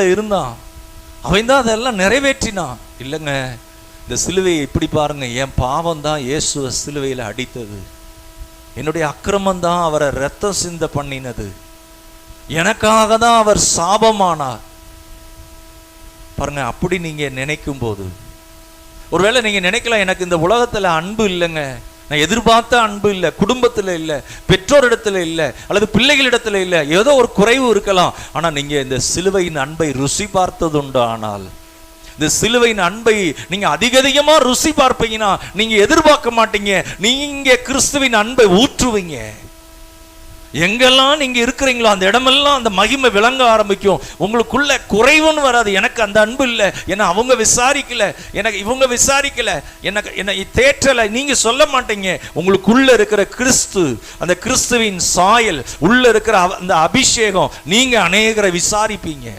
இருந்தான். அவன் தான் அதெல்லாம் நிறைவேற்றினான். இல்லைங்க இந்த சிலுவையை இப்படி பாருங்க. என் பாவம் தான் இயேசுவ சிலுவையில் அடித்தது. என்னுடைய அக்கிரமம் தான் அவரை ரத்தம் சிந்த பண்ணினது. எனக்காக தான் அவர் சாபமானார். பாருங்க அப்படி நீங்க நினைக்கும் போது ஒருவேளை நீங்க நினைக்கலாம் எனக்கு இந்த உலகத்துல அன்பு இல்லைங்க. நான் எதிர்பார்த்த அன்பு இல்லை குடும்பத்தில் இல்லை பெற்றோரிடத்தில் இல்லை அல்லது பிள்ளைகளிடத்தில் இல்லை ஏதோ ஒரு குறைவு இருக்கலாம். ஆனால் நீங்கள் இந்த சிலுவையின் அன்பை ருசி பார்த்ததுண்டு ஆனால். இந்த சிலுவையின் அன்பை நீங்க அதிக அதிகமாக ருசி பார்ப்பீங்கன்னா நீங்க எதிர்பார்க்க மாட்டீங்க. நீங்க கிறிஸ்துவின் அன்பை ஊற்றுவீங்க. எங்கெல்லாம் நீங்க இருக்கிறீங்களோ அந்த இடமெல்லாம் அந்த மகிமை விளங்க ஆரம்பிக்கும். உங்களுக்குள்ள குறைவுன்னு வராது. எனக்கு அந்த அன்பு இல்லை. ஏன்னா அவங்க விசாரிக்கல. எனக்கு இவங்க விசாரிக்கல. எனக்கு என்னை தேற்றலை. நீங்க சொல்ல மாட்டீங்க. உங்களுக்குள்ள இருக்கிற கிறிஸ்து அந்த கிறிஸ்துவின் சாயல் உள்ள இருக்கிற அவ- அந்த அபிஷேகம் நீங்க அநேகரை விசாரிப்பீங்க.